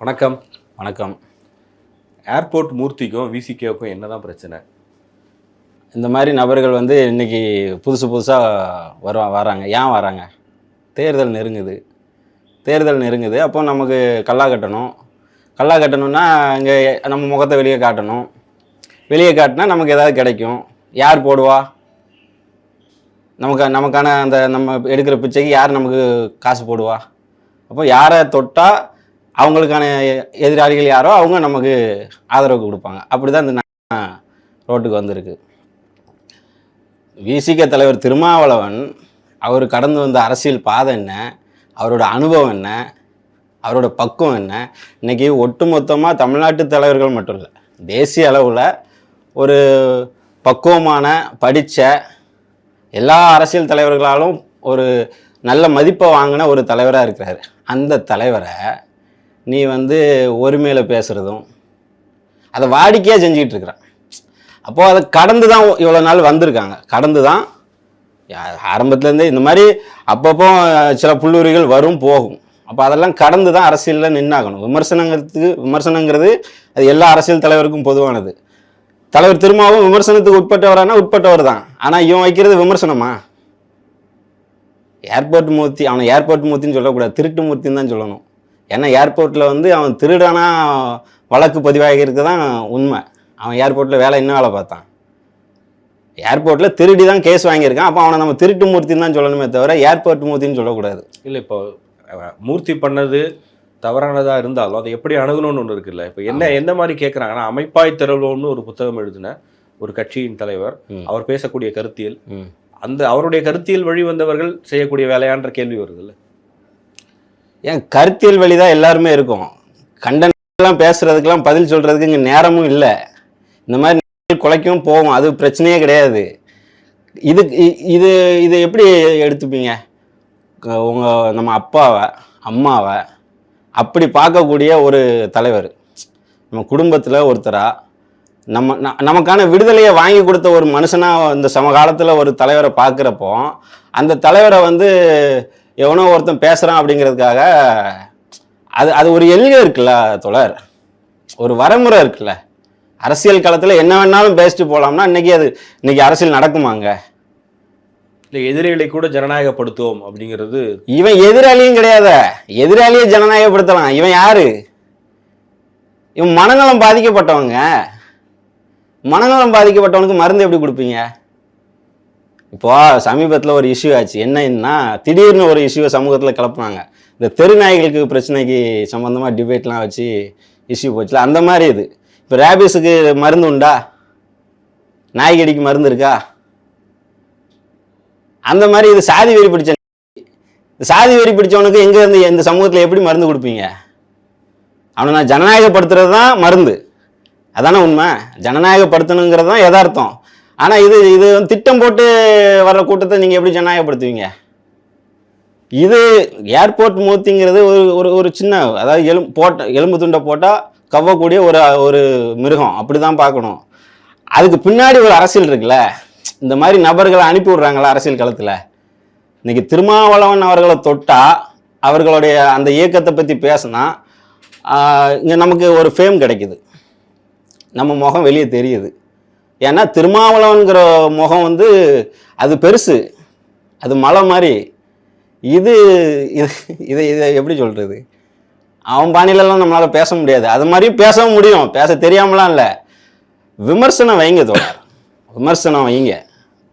வணக்கம். வணக்கம். ஏர்போர்ட் மூர்த்திக்கும் விசிகேவுக்கும் என்னதான் பிரச்சனை? இந்த மாதிரி நபர்கள் வந்து இன்னைக்கு புதுசு புதுசாக வர வராங்க. ஏன் வராங்க? தேர்தல் நெருங்குது. தேர்தல் நெருங்குது. அப்போ நமக்கு கல்லா கட்டணும். கல்லா கட்டணும்னா இங்கே நம்ம முகத்தை வெளியே காட்டணும். வெளியே காட்டினா நமக்கு ஏதாவது கிடைக்கும். யார் போடுவா? நமக்கு நமக்கான அந்த நம்ம எடுக்கிற பிச்சைக்கு யார் நமக்கு காசு போடுவா? அப்போ யாரை தொட்டால் அவங்களுக்கான எதிராளிகள் யாரோ அவங்க நமக்கு ஆதரவு கொடுப்பாங்க. அப்படி தான் இந்த ரோட்டுக்கு வந்திருக்கு. விசிக தலைவர் திருமாவளவன் அவர் கடந்து வந்த அரசியல் பாதை என்ன? அவரோட அனுபவம் என்ன? அவரோட பக்குவம் என்ன? இன்னைக்கு ஒட்டுமொத்தமாக தமிழ்நாட்டு தலைவர்கள் மட்டும் இல்லை தேசிய அளவில் ஒரு பக்குவமான படித்த எல்லா அரசியல் தலைவர்களாலும் ஒரு நல்ல மதிப்பை வாங்கின ஒரு தலைவராக இருக்கிறார். அந்த தலைவரை நீ வந்து ஒருமையில் பேசுகிறதும் அதை வாடிக்கையாக செஞ்சுக்கிட்டு இருக்கிறான் அப்போது அதை கடந்து தான் இவ்வளோ நாள் வந்திருக்காங்க. கடந்து தான் ஆரம்பத்துலேருந்தே இந்த மாதிரி அப்பப்போ சில புல்லுரிகள் வரும் போகும். அப்போ அதெல்லாம் கடந்து தான் அரசியலில் நின்னாகணும். விமர்சனங்கிறதுக்கு விமர்சனங்கிறது அது எல்லா அரசியல் தலைவருக்கும் பொதுவானது. தலைவர் திரும்பவும் விமர்சனத்துக்கு உட்பட்டவரானா உட்பட்டவர் தான் ஆனால் இவன் வைக்கிறது விமர்சனமா? ஏர்போர்ட் மூர்த்தி அவனை ஏர்போர்ட் மூர்த்தின்னு சொல்லக்கூடாது. திருட்டு மூர்த்தின்னு தான் சொல்லணும். ஏன்னா ஏர்போர்ட்டில் வந்து அவன் திருடனா வழக்கு பதிவாகிருக்கு தான் உண்மை. அவன் ஏர்போர்ட்டில் வேலை என்ன வேலை பார்த்தான். ஏர்போர்ட்டில் திருடி தான் கேஸ் வாங்கியிருக்கான். அப்போ அவனை நம்ம திருட்டு மூர்த்தின்னு தான் சொல்லணுமே தவிர ஏர்போர்ட் மூர்த்தின்னு சொல்லக்கூடாது. இல்லை இப்போ மூர்த்தி பண்ணது தவறானதா இருந்தாலும் அதை எப்படி அணுகணும்னு ஒன்று இருக்குல்ல? இப்போ என்ன எந்த மாதிரி கேட்குறாங்கன்னா அமைப்பாய் திரளும்னு ஒரு புத்தகம் எழுதின ஒரு கட்சியின் தலைவர். அவர் பேசக்கூடிய கருத்தியல். அந்த அவருடைய கருத்தியல் வழி வந்தவர்கள் செய்யக்கூடிய வேலையான்ற கேள்வி வருதுல்ல ஏன் கருத்தியல் வழி தான் எல்லாருமே இருக்கும். கண்டனெல்லாம் பேசுறதுக்கெல்லாம் பதில் சொல்றதுக்கு இங்கே நேரமும் இல்லை. இந்த மாதிரி குலைக்கும் போகும். அது பிரச்சனையே கிடையாது. இது இது இது எப்படி எடுத்துப்பீங்க? உங்கள் உங்க நம்ம அப்பாவை அம்மாவை அப்படி பார்க்கக்கூடிய ஒரு தலைவர். நம்ம குடும்பத்தில் ஒருத்தரா நம்ம ந- நமக்கான விடுதலையை வாங்கி கொடுத்த ஒரு மனுஷனாக இந்த சமகாலத்தில் ஒரு தலைவரை பார்க்குறப்போ அந்த தலைவரை வந்து எவனோ ஒருத்தன் பேசுகிறான் அப்படிங்கிறதுக்காக அது அது ஒரு எல்கை இருக்குல்ல தோழர் ஒரு வரமுறை இருக்குல்ல. அரசியல் களத்தில் என்ன வேணாலும் பேசிட்டு போகலாம்னா இன்னைக்கு அது இன்னைக்கு அரசியல் நடக்குமாங்க இல்லை எதிரிகளை கூட ஜனநாயகப்படுத்துவோம் அப்படிங்கிறது. இவன் எதிராளியும் கிடையாத. எதிராளியை ஜனநாயகப்படுத்தலாம். இவன் யாரு? இவன் மனநலம் பாதிக்கப்பட்டவங்க. மனநலம் பாதிக்கப்பட்டவனுக்கு மருந்து எப்படி கொடுப்பீங்க? இப்போ சமீபத்தில் ஒரு இஷ்யூ ஆச்சு. என்னன்னா திடீர்னு ஒரு இஷ்யூவை சமூகத்தில் கிளப்புனாங்க. இந்த தெருநாய்களுக்கு பிரச்சனைக்கு சம்மந்தமாக டிபேட்லாம் வச்சு இஷ்யூ போச்சுல அந்த மாதிரி இது. இப்போ ரேபிஸுக்கு மருந்து உண்டா? நாய்கடிக்கு மருந்து இருக்கா? அந்த மாதிரி இது சாதி வெறி பிடிச்ச இந்த சாதி வெறி பிடிச்சவனுக்கு எங்கே இருந்து இந்த சமூகத்தில் எப்படி மருந்து கொடுப்பீங்க? அவனை நான் ஜனநாயகப்படுத்துறது தான் மருந்து. அதானே உண்மை? ஜனநாயகப்படுத்தணுங்கிறது தான் யதார்த்தம். ஆனால் இது இது வந்து திட்டம் போட்டு வர்ற கூட்டத்தை நீங்கள் எப்படி ஜனநாயகப்படுத்துவீங்க? இது ஏர்போர்ட் மூர்த்திங்கிறது ஒரு ஒரு ஒரு சின்ன அதாவது எலும் போட்ட எலும்பு துண்டை போட்டால் கவ்வக்கூடிய ஒரு ஒரு மிருகம். அப்படி தான் பார்க்கணும். அதுக்கு பின்னாடி ஒரு அரசியல் இருக்குல்ல? இந்த மாதிரி நபர்களை அனுப்பி விடுறாங்களா அரசியல் களத்தில்? இன்றைக்கி திருமாவளவன் அவர்களை தொட்டால் அவர்களுடைய அந்த இயக்கத்தை பற்றி பேசினா இங்கே நமக்கு ஒரு ஃபேம் கிடைக்குது. நம்ம முகம் வெளியே தெரியுது. ஏன்னா திருமாவளவன்கிற முகம் வந்து அது பெருசு. அது மலை மாதிரி. இது இது இதை இதை எப்படி சொல்கிறது அவன் பாணியிலலாம் நம்மளால் பேச முடியாது. அது மாதிரியும் பேசவும் முடியும். பேச தெரியாமலாம் இல்லை. விமர்சனம் வைங்க தோழர். விமர்சனம் வைங்க.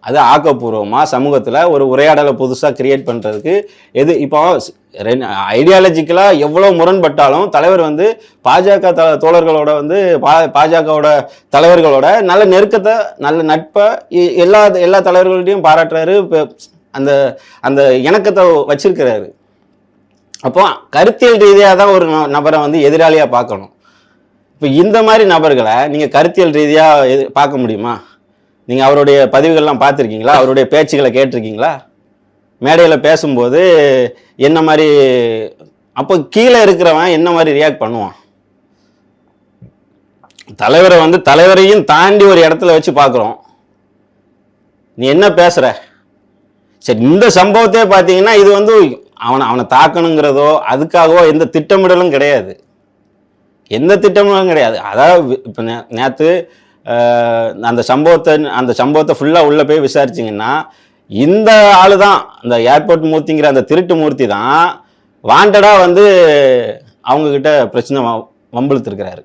அது ஆக்கப்பூர்வமாக சமூகத்தில் ஒரு உரையாடலை புதுசாக கிரியேட் பண்ணுறதுக்கு எது இப்போ ஐடியாலஜிக்கலாக எவ்வளோ முரண்பட்டாலும் தலைவர் வந்து பாஜக த தோழர்களோட வந்து பா பாஜகவோட தலைவர்களோட நல்ல நெருக்கத்தை நல்ல நட்பை எல்லா எல்லா தலைவர்கள்ட்டையும் பாராட்டுறாரு. இப்போ அந்த அந்த இணக்கத்தை வச்சிருக்கிறாரு. அப்போ கருத்தியல் ரீதியாக தான் ஒரு ந- நபரை வந்து எதிராளியாக பார்க்கணும். இப்போ இந்த மாதிரி நபர்களை நீங்கள் கருத்தியல் ரீதியாக எது பார்க்க முடியுமா? நீங்கள் அவருடைய பதிவுகள்லாம் பார்த்துருக்கீங்களா? அவருடைய பேச்சுகளை கேட்டிருக்கீங்களா? மேடையில் பேசும்போது என்ன மாதிரி அப்போ கீழே இருக்கிறவன் என்ன மாதிரி ரியாக்ட் பண்ணுவான்? தலைவரை வந்து தலைவரையும் தாண்டி ஒரு இடத்துல வச்சு பார்க்குறோம். நீ என்ன பேசுகிற சரி இந்த சம்பவத்தையே பார்த்தீங்கன்னா இது வந்து அவனை அவனை தாக்கணுங்கிறதோ அதுக்காகவோ எந்த திட்டமிடலும் கிடையாது. எந்த திட்டமும் கிடையாது. அதாவது இப்போ நேற்று அந்த சம்பவத்தை அந்த சம்பவத்தை ஃபுல்லாக உள்ளே போய் விசாரிச்சிங்கன்னா இந்த ஆளு தான் அந்த ஏர்போர்ட் மூர்த்திங்கிற அந்த திருட்டு மூர்த்தி தான் வாண்டடாக வந்து அவங்கக்கிட்ட பிரச்சனை வ- வம்பிழுத்துருக்கிறாரு.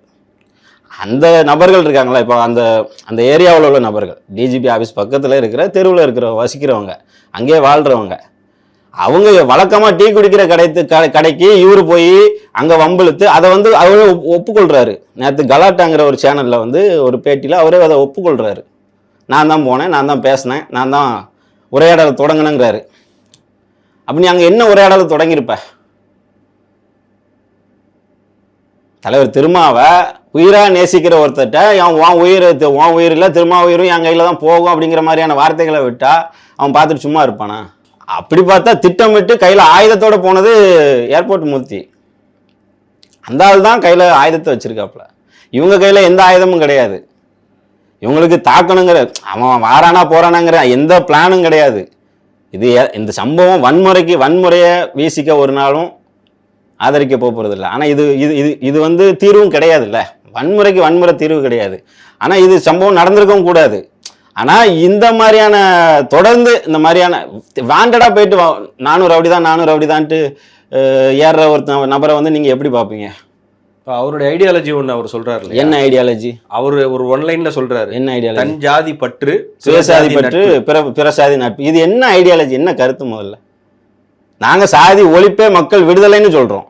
அந்த நபர்கள் இருக்காங்களா இப்போ அந்த அந்த ஏரியாவில் உள்ள நபர்கள். டிஜிபி ஆஃபீஸ் பக்கத்தில் இருக்கிற தெருவில் இருக்கிற வசிக்கிறவங்க அங்கேயே வாழ்கிறவங்க அவங்க வழக்கமாக டீ குடிக்கிற கடைத்து கடைக்கு இவர் போய் அங்கே வம்பிழுத்து அதை வந்து அவரே ஒப்புக்கொள்கிறாரு நேற்று கலாட்டாங்கிற ஒரு சேனலில் வந்து ஒரு பேட்டியில் அவரே அதை ஒப்புக்கொள்கிறாரு நான் தான் போனேன் நான் தான் பேசினேன் நான் தான் உரையாடலை தொடங்கினேங்கிறாரு. அப்படி நீ அங்கே என்ன உரையாடலை தொடங்கியிருப்ப? தலைவர் திருமாவை உயிராக நேசிக்கிற ஒருத்தட்ட அவன் உன் உயிர் உன் உயிர் இல்லை திருமா உயிரும் என் கையில் தான் போகும் அப்படிங்கிற மாதிரியான வார்த்தைகளை விட்டால் அவன் பார்த்துட்டு சும்மா இருப்பானா? அப்படி பார்த்தா திட்டமிட்டு கையில் ஆயுதத்தோடு போனது ஏர்போர்ட் மூர்த்தி. அந்த ஆள் தான் கையில் ஆயுதத்தை வச்சுருக்காப்புல. இவங்க கையில் எந்த ஆயுதமும் கிடையாது. இவங்களுக்கு தாக்கணுங்கிற அவன் வாரானா போறானாங்கிற எந்த பிளானும் கிடையாது. இது இந்த சம்பவம் வன்முறைக்கு வன்முறையை வீசிக்க ஒரு நாளும் ஆதரிக்க போகிறது இல்லை ஆனால் இது இது இது இது வந்து தீர்வும் கிடையாதுல்ல. வன்முறைக்கு வன்முறை தீர்வு கிடையாது. ஆனால் இது சம்பவம் நடந்திருக்கவும் கூடாது. ஆனால் இந்த மாதிரியான தொடர்ந்து இந்த மாதிரியான வாண்டடாக போயிட்டு நானூறு அப்படி தான் நானூறு அப்படி தான்ட்டு ஏறுற ஒரு நபரை வந்து நீங்கள் எப்படி பார்ப்பீங்க இப்போ அவருடைய ஐடியாலஜி ஒன்று அவர் இல்லையா? என்ன ஐடியாலஜி அவர் ஒரு ஒன்லைன்ல சொல்றாரு. என்ன ஐடியாலஜி தன் ஜாதி பற்று சுயசாதி பிற பற்று. பிற பிற சாதி நட்பு. இது என்ன ஐடியாலஜி என்ன கருத்து முதல்ல? நாங்க சாதி ஒழிப்பே மக்கள் விடுதலைன்னு சொல்றோம்.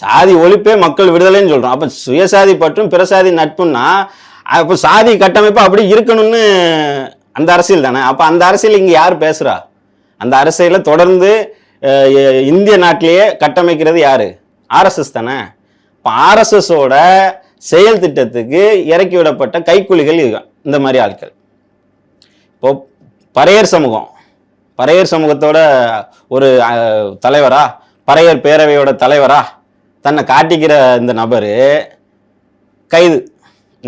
சாதி ஒழிப்பே மக்கள் விடுதலைன்னு சொல்றோம். அப்ப சுயசாதி பற்றும் பிற சாதி நட்புன்னா அப்போ சாதி கட்டமைப்பு அப்படி இருக்கணும்னு அந்த அரசியல் தானே? அப்போ அந்த அரசியல் இங்கே யார் பேசுகிறா அந்த அரசியலை தொடர்ந்து இந்திய நாட்டிலேயே கட்டமைக்கிறது யார்? ஆர்எஸ்எஸ் தானே. இப்போ ஆர்எஸ்எஸோட செயல் திட்டத்துக்கு இறக்கி விடப்பட்ட கைக்கூலிகள் இந்த மாதிரி ஆட்கள். இப்போ பறையர் சமூகம். பறையர் சமூகத்தோட ஒரு தலைவரா? பறையர் பேரவையோட தலைவரா? தன்னை காட்டிக்கிற இந்த நபர் கைது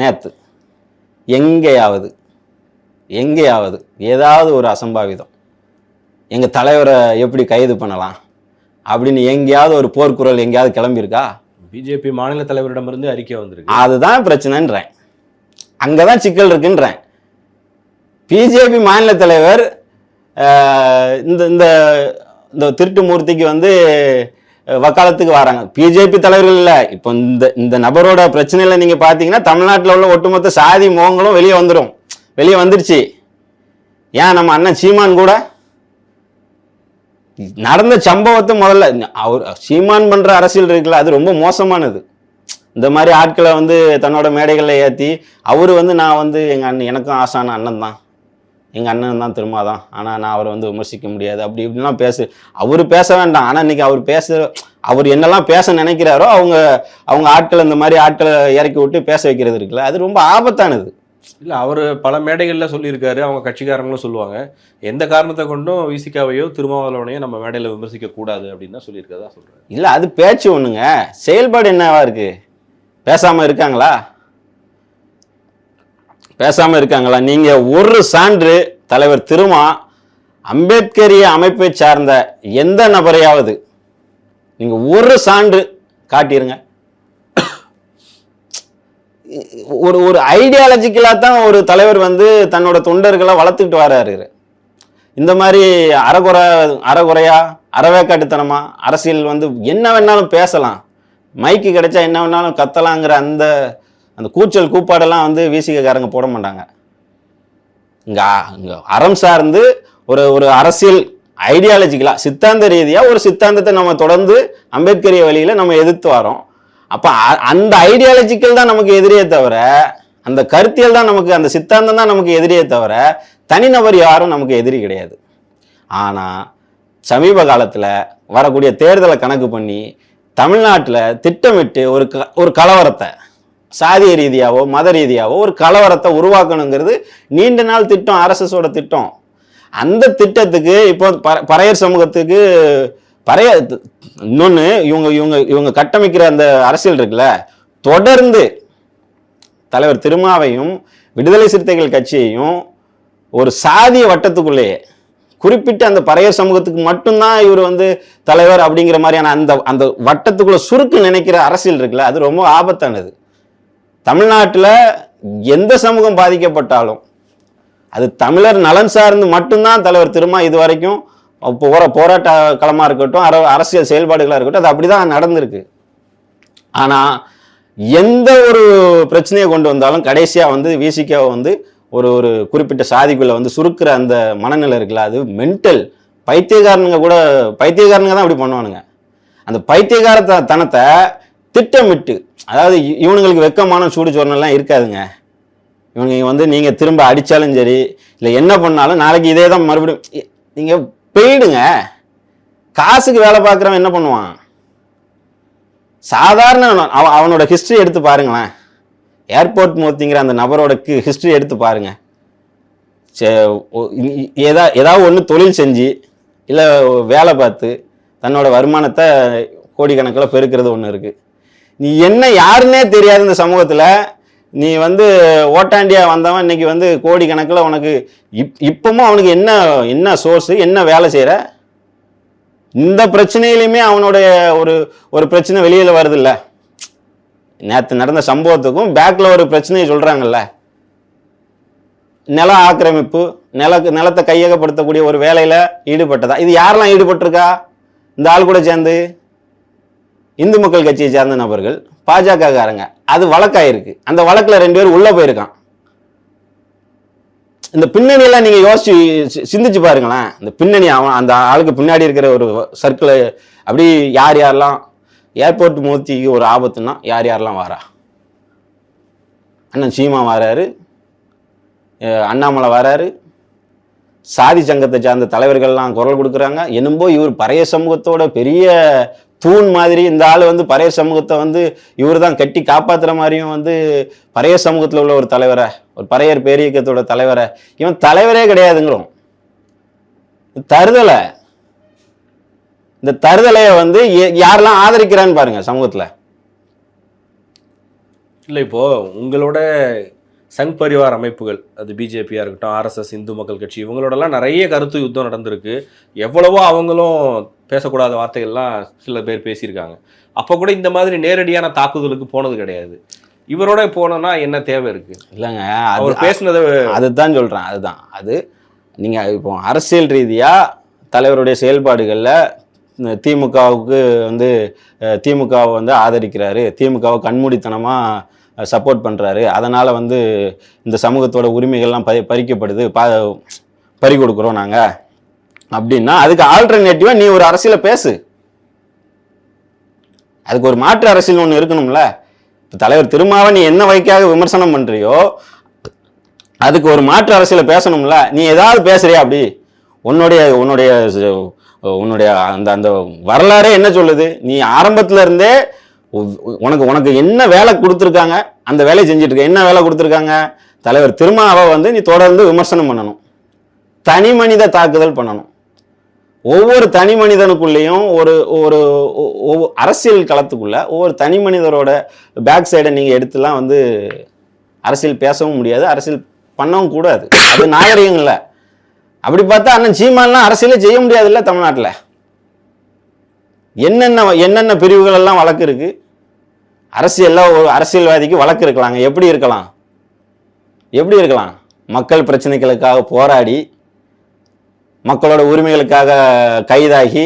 நேற்று எங்கேயாவது எங்கேயாவது ஏதாவது ஒரு அசம்பாவிதம். எங்கள் தலைவரை எப்படி கைது பண்ணலாம்? அப்படின்னு எங்கேயாவது ஒரு போர்க்குரல் எங்கேயாவது கிளம்பியிருக்கா? பிஜேபி மாநில தலைவரிடமிருந்து அறிக்கை வந்திருக்கு. அதுதான் பிரச்சனைன்றேன். அங்கதான் சிக்கல் இருக்குன்றேன். பிஜேபி மாநில தலைவர் இந்த இந்த இந்த திருட்டு மூர்த்திக்கு வந்து வக்காலத்துக்கு வராங்க. பிஜேபி தலைவர்கள் இல்லை. இப்போ இந்த இந்த நபரோட பிரச்சனையில் நீங்கள் பார்த்தீங்கன்னா தமிழ்நாட்டில் உள்ள ஒட்டுமொத்த சாதி மோகங்களும் வெளியே வந்துடும் வெளியே வந்துருச்சு. ஏன் நம்ம அண்ணன் சீமான் கூட? நடந்த சம்பவத்தை முதல்ல அவர் சீமான் பண்ணுற அரசியல் இருக்குல்ல அது ரொம்ப மோசமானது. இந்த மாதிரி ஆட்களை வந்து தன்னோட மேடைகளில் ஏற்றி அவர் வந்து நான் வந்து எங்கள் அண்ணன் எனக்கும் ஆசான அண்ணன் தான் எங்கள் அண்ணன் தான் திரும்ப தான் ஆனால் நான் அவரை வந்து விமர்சிக்க முடியாது. அப்படி இப்படிலாம் பேசு அவர் பேச வேண்டாம். ஆனால் இன்னைக்கு அவர் பேச அவர் என்னெல்லாம் பேச நினைக்கிறாரோ அவங்க அவங்க ஆட்களை இந்த மாதிரி ஆட்களை இறக்கி விட்டு பேச வைக்கிறது இருக்குல்ல அது ரொம்ப ஆபத்தானது. இல்ல அவர் பல மேடைகள்ல சொல்லியிருக்காரு. அவங்க கட்சிக்காரங்களும் சொல்லுவாங்க. எந்த காரணத்தை கொண்டும் விசிகாவையோ திருமாவளவனையோ நம்ம மேடையில விமர்சிக்க கூடாது அப்படின்னு தான் சொல்லியிருக்கதா சொல்றாரு. இல்லை அது பேச்சு ஒன்றுங்க செயல்பாடு என்னவா இருக்கு? பேசாமல் இருக்காங்களா? பேசாமல் இருக்காங்களா? நீங்கள் ஒரு சான்று தலைவர் திருமா அம்பேத்கரிய அமைப்பை சார்ந்த எந்த நபரையாவது நீங்கள் ஒரு சான்று காட்டிருங்க. ஒரு ஒரு ஐடியாலஜிக்கலாக தான் ஒரு தலைவர் வந்து தன்னோட தொண்டர்களை வளர்த்துக்கிட்டு வராரு இந்த மாதிரி அறகுறை அறகுறையா அறவேக்காட்டுத்தனமா அரசியல் வந்து என்ன வேணாலும் பேசலாம். மைக்கு கிடைச்சா என்ன வேணாலும் கத்தலாங்கிற அந்த அந்த கூச்சல் கூப்பாடெல்லாம் வந்து வீசிக்கக்காரங்க போட மாட்டாங்க. இங்கே இங்கே அறம் சார்ந்து ஒரு ஒரு அரசியல் ஐடியாலஜிக்கலாக சித்தாந்த ரீதியாக ஒரு சித்தாந்தத்தை நம்ம தொடர்ந்து அம்பேத்கரிய வழியில் நம்ம எதிர்த்து வரோம். அப்போ அ- அந்த ஐடியாலஜிக்கல் தான் நமக்கு எதிரியே தவிர அந்த கருத்தியல் தான் நமக்கு அந்த சித்தாந்தம் தான் நமக்கு எதிரியே தவிர தனிநபர் யாரும் நமக்கு எதிரி கிடையாது. ஆனால் சமீப காலத்தில் வரக்கூடிய தேர்தலை கணக்கு பண்ணி தமிழ்நாட்டில் திட்டமிட்டு ஒரு க- ஒரு கலவரத்தை சாதிய ரீதியாவோ மத ரீதியாவோ ஒரு கலவரத்தை உருவாக்கணுங்கிறது நீண்ட நாள் திட்டம் ஆர்எஸ்எஸோட திட்டம். அந்த திட்டத்துக்கு இப்போ பறையர் சமூகத்துக்கு பறைய இன்னொன்று இவங்க இவங்க இவங்க கட்டமைக்கிற அந்த அரசியல் இருக்குல்ல தொடர்ந்து தலைவர் திருமாவையும் விடுதலை சிறுத்தைகள் கட்சியையும் ஒரு சாதிய வட்டத்துக்குள்ளேயே குறிப்பிட்ட அந்த பறையர் சமூகத்துக்கு மட்டும்தான் இவர் வந்து தலைவர் அப்படிங்கிற மாதிரியான அந்த அந்த வட்டத்துக்குள்ள சுருக்கு நினைக்கிற அரசியல் இருக்குல்ல அது ரொம்ப ஆபத்தானது. தமிழ்நாட்டில் எந்த சமூகம் பாதிக்கப்பட்டாலும் அது தமிழர் நலன் சார்ந்து மட்டும்தான் தலைவர் திருமா இது வரைக்கும் போகிற போராட்ட களமாக இருக்கட்டும் அர அரசியல் செயல்பாடுகளாக இருக்கட்டும் அது அப்படி தான் நடந்திருக்கு. ஆனால் எந்த ஒரு பிரச்சனையை கொண்டு வந்தாலும் கடைசியாக வந்து விசிகாவை வந்து ஒரு ஒரு குறிப்பிட்ட சாதிக்குள்ளே வந்து சுருக்கிற அந்த மனநிலை இருக்குல்ல அது மென்டல் பைத்தியக்காரனுங்க கூட பைத்தியக்காரனுங்க தான் அப்படி பண்ணுவானுங்க. அந்த பைத்தியகார தனத்தை திட்டமிட்டு அதாவது இ- இவனுங்களுக்கு வெக்கமான சூடு சொரணெல்லாம் இருக்காதுங்க. இவங்க வந்து நீங்கள் திரும்ப அடித்தாலும் சரி இல்லை என்ன பண்ணாலும் நாளைக்கு இதே தான் மறுபடியும் நீங்கள் போயிடுங்க. காசுக்கு வேலை பார்க்குறவன் என்ன பண்ணுவான்? சாதாரண அவன் அவனோட ஹிஸ்ட்ரி எடுத்து பாருங்களேன். ஏர்போர்ட் மூர்த்திங்கிற அந்த நபரோட ஹிஸ்ட்ரி எடுத்து பாருங்க. சே ஏதா ஏதாவது ஒன்று தொழில் செஞ்சு இல்லை வேலை பார்த்து தன்னோட வருமானத்தை கோடிக்கணக்கில் பெருக்கிறது ஒன்று இருக்குது நீ என்ன யாருன்னே தெரியாது இந்த சமூகத்தில் நீ வந்து ஓட்டாண்டியா வந்தவன் இன்னைக்கு வந்து கோடிக்கணக்கில் உனக்கு இப் இப்பவும் அவனுக்கு என்ன என்ன சோர்ஸு என்ன வேலை செய்கிற இந்த பிரச்சனையிலையுமே அவனுடைய ஒரு ஒரு பிரச்சனை வெளியில் வருதில்ல. நேற்று நடந்த சம்பவத்துக்கும் பேக்கில் ஒரு பிரச்சனையை சொல்கிறாங்கல்ல நில ஆக்கிரமிப்பு நில நிலத்தை கையகப்படுத்தக்கூடிய ஒரு வேலையில் ஈடுபட்டதா? இது யாரெல்லாம் ஈடுபட்டிருக்கா? இந்த ஆள் கூட சேர்ந்து. இந்து மக்கள் கட்சியை சேர்ந்த நபர்கள் பாஜக காரங்க அது வழக்காயிருக்கு. அந்த வழக்கில் ரெண்டு பேரும் உள்ளே போயிருக்கான். இந்த பின்னணியெல்லாம் நீங்கள் யோசிச்சு சி- சிந்திச்சு பாருங்களேன். இந்த பின்னணி அவன் அந்த ஆளுக்கு பின்னாடி இருக்கிற ஒரு சர்க்கிளை அப்படி யார் யாரெல்லாம் ஏர்போர்ட் மூர்த்திக்கு ஒரு ஆபத்துன்னா யார் யாரெல்லாம் வாரா? அண்ணன் சீமா வராரு அண்ணாமலை வராரு. சாதி சங்கத்தை சார்ந்த தலைவர்கள்லாம் குரல் கொடுக்குறாங்க. என்னும்போது இவர் பழைய சமூகத்தோட பெரிய தூண் மாதிரி இந்த ஆள் வந்து பழைய சமூகத்தை வந்து இவர் தான் கட்டி காப்பாற்றுற மாதிரியும் வந்து பழைய சமூகத்தில் உள்ள ஒரு தலைவரை ஒரு பறையர் பேரியக்கத்தோட தலைவரை. இவன் தலைவரே கிடையாதுங்கிறோம். தருதலை இந்த தருதலையை வந்து யாரெல்லாம் ஆதரிக்கிறான்னு பாருங்க சமூகத்தில். இல்லை இப்போ உங்களோட சங் பரிவார் அமைப்புகள் அது பிஜேபியாக இருக்கட்டும் ஆர்எஸ்எஸ் இந்து மக்கள் கட்சி இவங்களோடலாம் நிறைய கருத்து யுத்தம் நடந்திருக்கு. எவ்வளவோ அவங்களும் பேசக்கூடாத வார்த்தைகள்லாம் சில பேர் பேசியிருக்காங்க. அப்போ கூட இந்த மாதிரி நேரடியான தாக்குதலுக்கு போனது கிடையாது. இவரோட போனோம்னா என்ன தேவை இருக்கு? இல்லைங்க அவர் பேசுனதை அதுதான் சொல்றேன் அதுதான். அது நீங்க இப்போ அரசியல் ரீதியா தலைவருடைய செயல்பாடுகள்ல திமுகவுக்கு வந்து திமுகவை வந்து ஆதரிக்கிறாரு. திமுகவை கண்மூடித்தனமா சப்போர்ட் பண்ணுறாரு அதனால் வந்து இந்த சமூகத்தோட உரிமைகள்லாம் பறி பறிக்கப்படுது. பா பறி கொடுக்குறோம் நாங்கள் அப்படின்னா அதுக்கு ஆல்டர்னேட்டிவாக நீ ஒரு அரசியலை பேசு. அதுக்கு ஒரு மாற்று அரசியல் ஒன்று இருக்கணும்ல. இப்போ தலைவர் திருமாவை நீ என்ன வைக்காக விமர்சனம் பண்ணுறியோ அதுக்கு ஒரு மாற்று அரசியலை பேசணும்ல. நீ ஏதாவது பேசுறியா அப்படி? உன்னுடைய உன்னுடைய உன்னுடைய அந்த அந்த வரலாறே என்ன சொல்லுது? நீ ஆரம்பத்துல இருந்தே உனக்கு உனக்கு என்ன வேலை கொடுத்துருக்காங்க? அந்த வேலையை செஞ்சுட்டு இருக்க. என்ன வேலை கொடுத்துருக்காங்க? தலைவர் திருமாவை வந்து நீ தொடர்ந்து விமர்சனம் பண்ணணும். தனி மனித தாக்குதல் பண்ணணும். ஒவ்வொரு தனி மனிதனுக்குள்ளேயும் ஒரு ஒரு அரசியல் களத்துக்குள்ள ஒவ்வொரு தனி மனிதரோட பேக் சைடை நீங்கள் எடுத்துலாம் வந்து அரசியல் பேசவும் முடியாது. அரசியல் பண்ணவும் கூடாது. அது நாகரிகம் இல்லை. அப்படி பார்த்தா அண்ணன் சீமான்லாம் அரசியலே செய்ய முடியாதுல்ல தமிழ்நாட்டில். என்னென்ன என்னென்ன பிரிவுகள் எல்லாம் வழக்கு இருக்குது அரசியல்ல ஒரு அரசியல்வாதிக்கு வழக்கு இருக்கலாங்க. எப்படி இருக்கலாம்? எப்படி இருக்கலாம்? மக்கள் பிரச்சனைகளுக்காக போராடி மக்களோட உரிமைகளுக்காக கைதாகி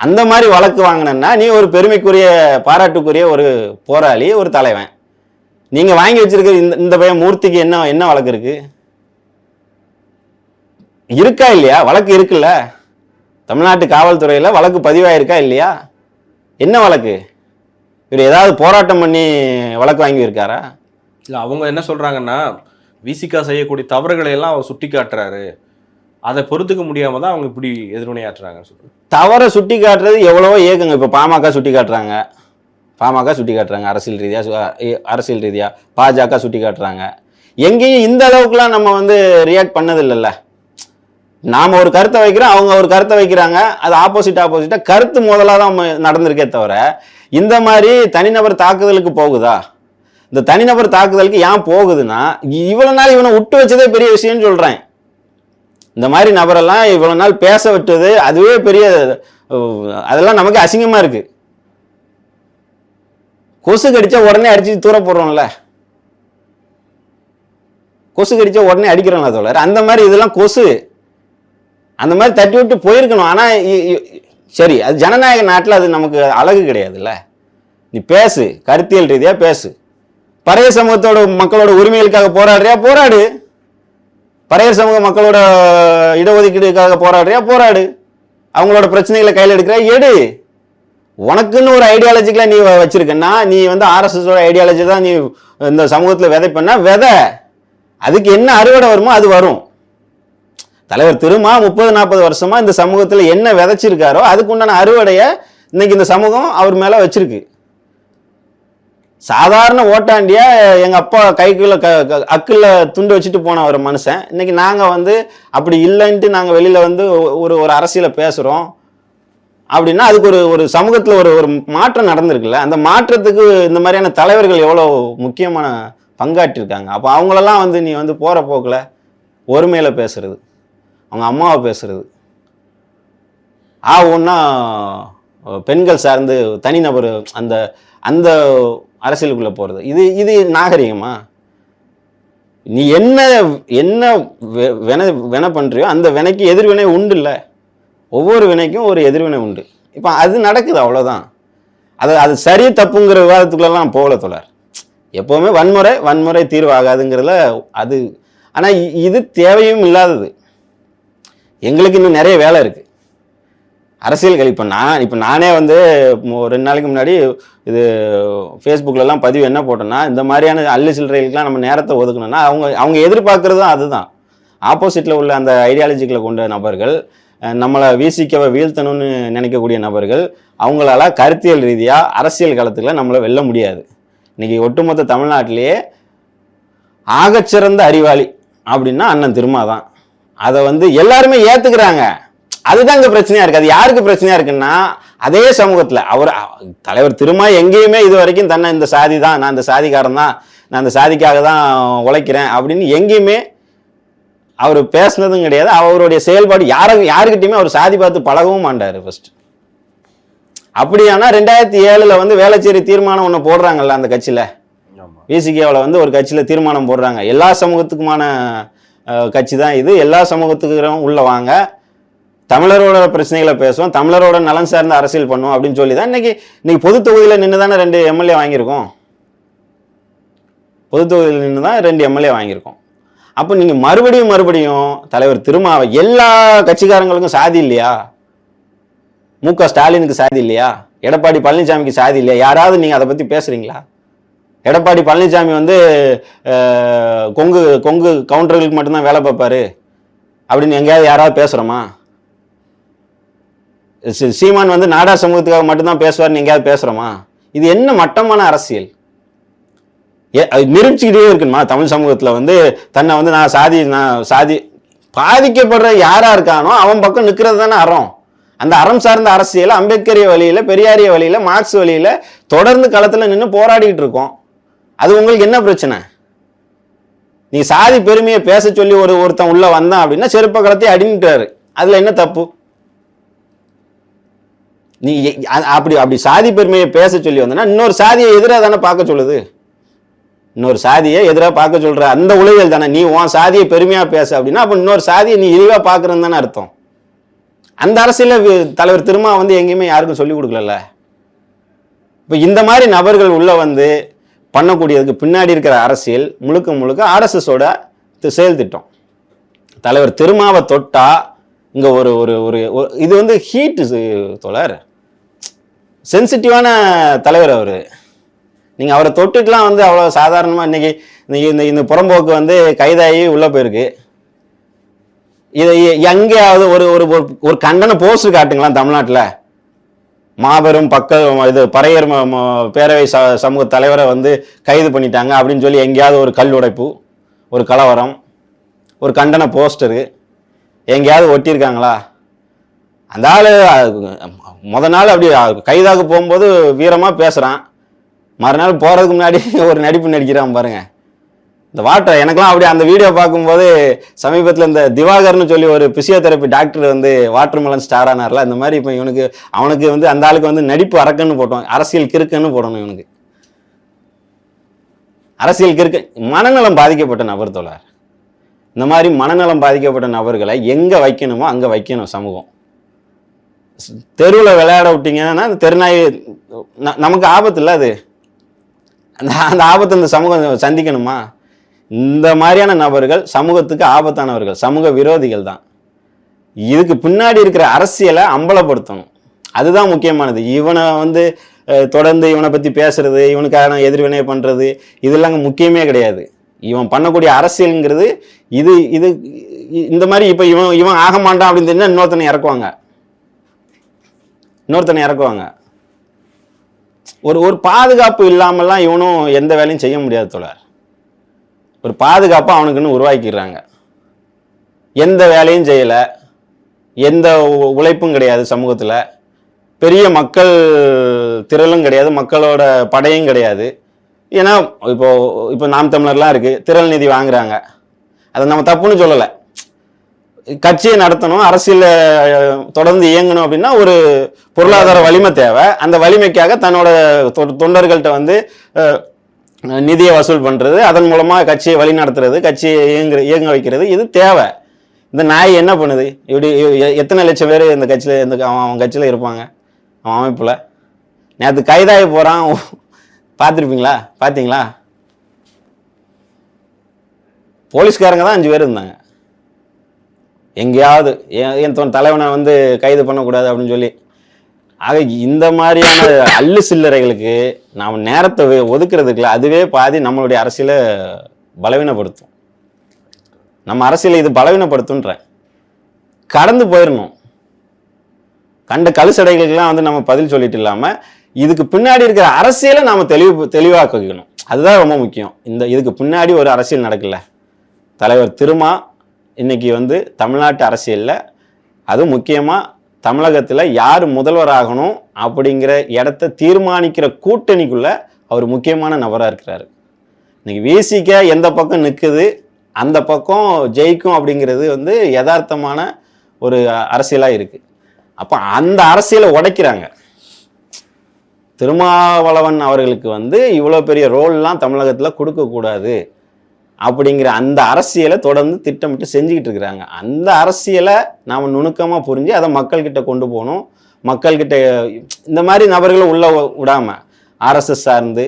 அந்த மாதிரி வழக்கு வாங்கினேன்னா நீ ஒரு பெருமைக்குரிய பாராட்டுக்குரிய ஒரு போராளி ஒரு தலைவன். நீங்கள் வாங்கி வச்சிருக்கிற இந்த இந்த பையன் மூர்த்திக்கு என்ன என்ன வழக்கு இருக்கு? இருக்கா இல்லையா? வழக்கு இருக்குல்ல? தமிழ்நாட்டு காவல்துறையில் வழக்கு பதிவாயிருக்கா இல்லையா? என்ன வழக்கு? இவர் ஏதாவது போராட்டம் பண்ணி வழக்கு வாங்கி இருக்காரா இல்லை அவங்க என்ன சொல்றாங்கன்னா விசிகா செய்யக்கூடிய தவறுகளை எல்லாம் அவர் சுட்டி காட்டுறாரு. அதை பொறுத்துக்க முடியாம தான் அவங்க இப்படி எதிர்வினையாற்றுறாங்க தவறை சுட்டி காட்டுறது எவ்வளவோ ஏக்குங்க. இப்போ பாமக சுட்டி காட்டுறாங்க. பாமக சுட்டி காட்டுறாங்க. அரசியல் ரீதியாக அரசியல் ரீதியாக பாஜக சுட்டி காட்டுறாங்க. எங்கேயும் இந்த அளவுக்குலாம் நம்ம வந்து ரியாக்ட் பண்ணது இல்லைல்ல நாம் ஒரு கருத்தை வைக்கிறோம் அவங்க ஒரு கருத்தை வைக்கிறாங்க. அது ஆப்போசிட் ஆப்போசிட்டாக கருத்து முதலாக தான் நடந்திருக்கே தவிர இந்த மாதிரி தனிநபர் தாக்குதலுக்கு போகுதா? இந்த தனிநபர் தாக்குதலுக்கு ஏன் போகுதுன்னா இவ்வளோ நாள் இவனை விட்டு வச்சதே பெரிய விஷயம்னு சொல்கிறேன் இந்த மாதிரி நபரெல்லாம் இவ்வளோ நாள் பேச விட்டது அதுவே பெரிய அதெல்லாம் நமக்கு அசிங்கமாக இருக்குது கொசு கடிச்சா உடனே அடித்து தூர போடுறோம்ல. கொசு கடித்தா உடனே அடிக்கிறோம்ல தோழர். அந்த மாதிரி இதெல்லாம் கொசு. அந்த மாதிரி தட்டி விட்டு போயிருக்கணும். ஆனால் சரி அது ஜனநாயக நாட்டில் அது நமக்கு அழகு கிடையாதுல்ல? நீ பேசு கருத்தியல் ரீதியாக பேசு. பறைய சமூகத்தோட மக்களோட உரிமைகளுக்காக போராடுறியா? போராடு. பறைய சமூக மக்களோட இடஒதுக்கீடுக்காக போராடுறியா? போராடு. அவங்களோட பிரச்சனைகளை கையில் எடுக்கிற எடு. உனக்குன்னு ஒரு ஐடியாலஜிக்கல நீ வச்சிருக்கன்னா நீ வந்து ஆர்எஸ்எஸோட ஐடியாலஜி தான் நீ இந்த சமூகத்தில் விதைப்பண்ணா விதை. அதுக்கு என்ன அறுவடை வருமோ அது வரும். தலைவர் திருமா முப்பது நாற்பது வருஷமா இந்த சமூகத்தில் என்ன விதைச்சிருக்காரோ அதுக்கு உண்டான அறுவடையை இன்னைக்கு இந்த சமூகம் அவர் மேலே வச்சிருக்கு. சாதாரண ஓட்டாண்டியா எங்கள் அப்பா கைக்குள்ள க க- துண்டு வச்சுட்டு போன ஒரு மனுஷன். இன்னைக்கு நாங்கள் வந்து அப்படி இல்லைன்ட்டு நாங்கள் வெளியில் வந்து ஒரு ஒரு அரசியலை பேசுகிறோம் அப்படின்னா அதுக்கு ஒரு ஒரு சமூகத்தில் ஒரு ஒரு மாற்றம் நடந்திருக்குல்ல. அந்த மாற்றத்துக்கு இந்த மாதிரியான தலைவர்கள் எவ்வளோ முக்கியமான பங்காற்றிருக்காங்க. அப்போ அவங்களெல்லாம் வந்து நீ வந்து போகிற போக்கில் ஒருமையில் பேசுறது. அவங்க அம்மாவை பேசுறது. ஆ ஒன்றா பெண்கள் சார்ந்து தனிநபர் அந்த அந்த அரசியலுக்குள்ள போறது. இது இது நாகரிகமா? நீ என்ன என்ன வெ- வினை வினை பண்றியோ அந்த வினைக்கு எதிர்வினை உண்டு இல்லை ஒவ்வொரு வினைக்கும் ஒரு எதிர்வினை உண்டு. இப்போ அது நடக்குது அவ்வளோதான் அது அது சரி தப்புங்கிற விவாதத்துக்குள்ளெல்லாம் போகல தொடர் எப்போவுமே வன்முறை வன்முறை தீர்வாகாதுங்கிறதுல அது ஆனால் இது தேவையும் இல்லாதது. எங்களுக்கு இன்னும் நிறைய வேலை இருக்குது அரசியல்கள் இப்போ நான் இப்போ நானே வந்து ரெண்டு நாளைக்கு முன்னாடி இது ஃபேஸ்புக்கிலலாம் பதிவு என்ன போட்டேன்னா இந்த மாதிரியான அள்ளு சில்லறைகளுக்கெலாம் நம்ம நேரத்தை ஒதுக்கணும்னா அவங்க அவங்க எதிர்பார்க்குறதும் அதுதான். ஆப்போசிட்டில் உள்ள அந்த ஐடியாலஜிக்கில் கொண்ட நபர்கள் நம்மளை வீசிக்கவை வீழ்த்தணும்னு நினைக்கக்கூடிய நபர்கள் அவங்களால கருத்தியல் ரீதியாக அரசியல் காலத்தில் நம்மளை வெல்ல முடியாது. இன்னைக்கு ஒட்டுமொத்த தமிழ்நாட்டிலேயே ஆகச்சிறந்த அறிவாளி அப்படின்னா அண்ணன் திருமா தான் அதை வந்து எல்லாருமே ஏத்துக்கிறாங்க. அதுதான் இங்க பிரச்சனையா இருக்கு. அது யாருக்கு பிரச்சனையா இருக்குன்னா அதே சமூகத்துல. அவர் தலைவர் திருமா எங்கேயுமே இது வரைக்கும் தன்னை இந்த சாதி தான் நான் இந்த சாதிக்காரன் தான் நான் இந்த சாதிக்காக தான் உழைக்கிறேன் அப்படின்னு எங்கேயுமே அவர் பேசுனதும் கிடையாது. அவருடைய செயல்பாடு யார யாருக்கிட்டையுமே அவர் சாதி பார்த்து பழகவும் மாட்டாரு ஃபர்ஸ்ட் அப்படியானா ரெண்டாயிரத்தி ஏழுல வந்து வேளச்சேரி தீர்மானம் ஒன்று போடுறாங்கல்ல அந்த கட்சியில? விசிகேவில் வந்து ஒரு கட்சியில் தீர்மானம் போடுறாங்க. எல்லா சமூகத்துக்குமான கட்சி தான் இது. எல்லா சமூகத்துக்கும் உள்ள வாங்க. தமிழரோட பிரச்சனைகளை பேசுவோம். தமிழரோட நலன் சார்ந்த அரசியல் பண்ணுவோம் அப்படின்னு சொல்லி தான் இன்னைக்கு இன்னைக்கு பொது தொகுதியில் நின்று தானே ரெண்டு எம்எல்ஏ வாங்கியிருக்கோம்? பொது தொகுதியில் நின்று தான் ரெண்டு எம்எல்ஏ வாங்கியிருக்கோம். அப்போ நீங்கள் மறுபடியும் மறுபடியும் தலைவர் திருமாவை எல்லா கட்சிக்காரங்களுக்கும் சாதி இல்லையா? மு க ஸ்டாலினுக்கு சாதி இல்லையா? எடப்பாடி பழனிசாமிக்கு சாதி இல்லையா? யாராவது நீங்கள் அதை பற்றி பேசுகிறீங்களா எடப்பாடி பழனிசாமி வந்து கொங்கு கொங்கு கவுண்டர்களுக்கு மட்டும்தான் வேலை பார்ப்பாரு அப்படின்னு எங்கேயாவது யாராவது பேசுகிறோமா சீமான் வந்து நாடா சமூகத்துக்காக மட்டும்தான் பேசுவார்னு எங்கேயாவது பேசுகிறோமா இது என்ன மட்டமான அரசியல்? ஏ அது நிரூபிச்சுக்கிட்டே இருக்குமா தமிழ் சமூகத்தில் வந்து தன்னை வந்து நான் சாதி நான் சாதி பாதிக்கப்படுற யாராக இருக்கானோ அவன் பக்கம் நிற்கிறது தானே அறம். அந்த அறம் சார்ந்த அரசியலை அம்பேத்கரிய வழியில் பெரியாரிய வழியில் மார்க்ஸ் வழியில் தொடர்ந்து களத்தில் நின்று போராடிக்கிட்டு இருக்கோம். அது உங்களுக்கு என்ன பிரச்சனை? நீ சாதி பெருமையை பேச சொல்லி ஒரு ஒருத்தன் உள்ள வந்தான் அப்படின்னா செருப்ப களத்தை அடின்ட்டாரு அதுல என்ன தப்பு? நீ எ- அப்படி அப்படி சாதி பெருமையை பேச சொல்லி வந்தனா இன்னொரு சாதியை எதிராக தானே பார்க்க சொல்லுது? இன்னொரு சாதியை எதிராக பார்க்க சொல்ற அந்த உலகில் தானே. நீ உன் சாதியை பெருமையா பேச அப்படின்னா அப்ப இன்னொரு சாதியை நீ இழிவா பார்க்கறன்னு தானே அர்த்தம். அந்த அரசியல தலைவர் திருமா வந்து எங்கேயுமே யாருக்கும் சொல்லி கொடுக்கலல்ல? இப்போ இந்த மாதிரி நபர்கள் உள்ள வந்து பண்ணக்கூடியதுக்கு பின்னாடி இருக்கிற அரசியல் முழுக்க முழுக்க ஆர்எஸ்எஸோட செயல் திட்டம். தலைவர் திருமாவை தொட்டா இங்க ஒரு ஒரு ஒரு இது வந்து ஹீட் தோழர். சென்சிட்டிவான தலைவர் அவர். நீங்கள் அவரை தொட்டுட்டுலாம் வந்து அவ்வளோ சாதாரணமாக இன்னைக்கு இன்றைக்கி இந்த இந்த புறம்போக்கு வந்து கைதாகி உள்ளே போயிருக்கு. இதை எங்கேயாவது ஒரு ஒரு ஒரு- ஒரு கண்டன போஸ்டர் காட்டுங்களா தமிழ்நாட்டில். மாபெரும் பக்க இது பறையர் பேரவை ச சமூக தலைவரை வந்து கைது பண்ணிட்டாங்க அப்படின்னு சொல்லி எங்கேயாவது ஒரு கல் உடைப்பு ஒரு கலவரம் ஒரு கண்டன போஸ்டரு எங்கேயாவது ஒட்டியிருக்காங்களா? அந்த ஆள் முத நாள் அப்படி கைதாக போகும்போது வீரமாக பேசுகிறான் மறுநாள் போகிறதுக்கு முன்னாடி ஒரு நடிப்பு நடிக்கிறான் பாருங்கள் இந்த வாட்டர் எனக்கெல்லாம் அப்படி அந்த வீடியோ பார்க்கும்போது சமீபத்தில் இந்த திவாகர்னு சொல்லி ஒரு பிசியோதெரப்பி டாக்டர் வந்து வாட்டர் மெலன் ஸ்டார் ஆனார்ல இந்த மாதிரி இப்போ இவனுக்கு அவனுக்கு வந்து அந்த ஆளுக்கு வந்து நடிப்பு அரக்கன்னு போட்டோம் அரசியல் கிறுக்குன்னு போடணும் இவனுக்கு. அரசியல் கிறுக்கு மனநலம் பாதிக்கப்பட்ட நபர் தோழர். இந்த மாதிரி மனநலம் பாதிக்கப்பட்ட நபர்களை எங்கே வைக்கணுமோ அங்கே வைக்கணும் சமூகம். தெருவில் விளையாட விட்டீங்கன்னா அந்த தெருநாய் ந- நமக்கு ஆபத்து இல்லை அது. அந்த அந்த ஆபத்து இந்த சமூகம் சந்திக்கணுமா? இந்த மாதிரியான நபர்கள் சமூகத்துக்கு ஆபத்தானவர்கள் சமூக விரோதிகள் தான். இதுக்கு பின்னாடி இருக்கிற அரசியலை அம்பலப்படுத்தணும். அதுதான் முக்கியமானது. இவனை வந்து தொடர்ந்து இவனை பற்றி பேசுறது இவனுக்கான எதிர்வினை பண்ணுறது இதெல்லாம் முக்கியமே கிடையாது. இவன் பண்ணக்கூடிய அரசியலுங்கிறது இது இது இந்த மாதிரி இப்போ இவன் இவன் ஆக மாட்டான் அப்படின்னு தெரிஞ்சா இன்னொருத்தனை இறக்குவாங்க. இன்னொருத்தனை இறக்குவாங்க. ஒரு ஒரு பாதுகாப்பு இல்லாமலாம் இவனும் எந்த வேலையும் செய்ய முடியாது தோழர். ஒரு பாதுகாப்பை அவனுக்குன்னு உருவாக்கிடுறாங்க. எந்த வேலையும் செய்யலை. எந்த உழைப்பும் கிடையாது சமூகத்தில். பெரிய மக்கள் திரளும் கிடையாது. மக்களோட படையும் கிடையாது. ஏன்னா இப்போ இப்போ நாம் தமிழர்லாம் இருக்குது திரள் நிதி வாங்குறாங்க. அதை நம்ம தப்புன்னு சொல்லலை. கட்சியை நடத்தணும் அரசியலில் தொடர்ந்து இயங்கணும் அப்படின்னா ஒரு பொருளாதார வலிமை தேவை. அந்த வலிமைக்காக தன்னோட தொ- தொண்டர்கள்ட்ட வந்து நிதியை வசூல் பண்ணுறது அதன் மூலமாக கட்சியை வழி நடத்துறது கட்சியை இயங்க இயங்க வைக்கிறது இது தேவை. இந்த நாய் என்ன பண்ணுது? இப்படி எ- எத்தனை லட்சம் பேர் இந்த கட்சியில் இந்த அவன் அவன் கட்சியில் இருப்பாங்க? அவன் அமைப்பில். நேற்று கைதாகி போகிறான் பார்த்துருப்பீங்களா? பார்த்தீங்களா? போலீஸ்காரங்க தான் அஞ்சு பேர் இருந்தாங்க. எங்கேயாவது என் என் தலைவனை வந்து கைது பண்ணக்கூடாது அப்படின்னு சொல்லி ஆக இந்த மாதிரியான அல்லு சில்லறைகளுக்கு நாம் நேரத்தை ஒதுக்குறதுக்குள்ள அதுவே பாதி நம்மளுடைய அரசியலை பலவீனப்படுத்தும். நம்ம அரசியலை இது பலவீனப்படுத்துன்றேன் கடந்து போயிடணும் கண்ட கழுசடைகளுக்கெல்லாம் வந்து நம்ம பதில் சொல்லிட்டு இல்லாமல் இதுக்கு பின்னாடி இருக்கிற அரசியலை நாம் தெளிவு தெளிவாக்கிக்கணும். அதுதான் ரொம்ப முக்கியம். இந்த இதுக்கு பின்னாடி ஒரு அரசியல் நடக்கல. தலைவர் திருமா இன்னைக்கு வந்து தமிழ்நாட்டு அரசியலில் அதுவும் முக்கியமாக தமிழகத்தில் யார் முதல்வராகணும் அப்படிங்கிற இடத்த தீர்மானிக்கிற கூட்டணிக்குள்ள அவர் முக்கியமான நபராக இருக்கிறாரு. இன்னைக்கு விசிக எந்த பக்கம் நிற்குது அந்த பக்கம் ஜெயிக்கும் அப்படிங்கிறது வந்து யதார்த்தமான ஒரு அரசியலாக இருக்குது அப்போ அந்த அரசியலை உடைக்கிறாங்க. திருமாவளவன் அவர்களுக்கு வந்து இவ்வளோ பெரிய ரோல்லாம் தமிழகத்தில் கொடுக்கக்கூடாது. அப்படிங்கிற அந்த அரசியலை தொடர்ந்து திட்டமிட்டு செஞ்சுக்கிட்டு இருக்கிறாங்க. அந்த அரசியலை நாம் நுணுக்கமாக புரிஞ்சு அதை மக்கள்கிட்ட கொண்டு போகணும். மக்கள்கிட்ட இந்த மாதிரி நபர்களை உள்ளே விடாமல் ஆர்எஸ்எஸ் சார்ந்து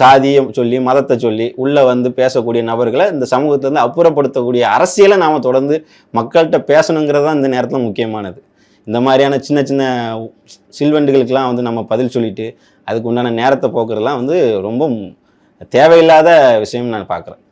ஜாதியை சொல்லி மதத்தை சொல்லி உள்ளே வந்து பேசக்கூடிய நபர்களை இந்த சமூகத்திலேருந்து அப்புறப்படுத்தக்கூடிய அரசியலை நாம் தொடர்ந்து மக்கள்கிட்ட பேசணுங்கிறது தான் இந்த நேரத்தில் முக்கியமானது. இந்த மாதிரியான சின்ன சின்ன சில்வண்டுகளுக்கெல்லாம் வந்து நம்ம பதில் சொல்லிட்டு அதுக்கு உண்டான நேரத்தை போக்குறதுலாம் வந்து ரொம்ப தேவையில்லாத விஷயம் நான் பார்க்குறேன்.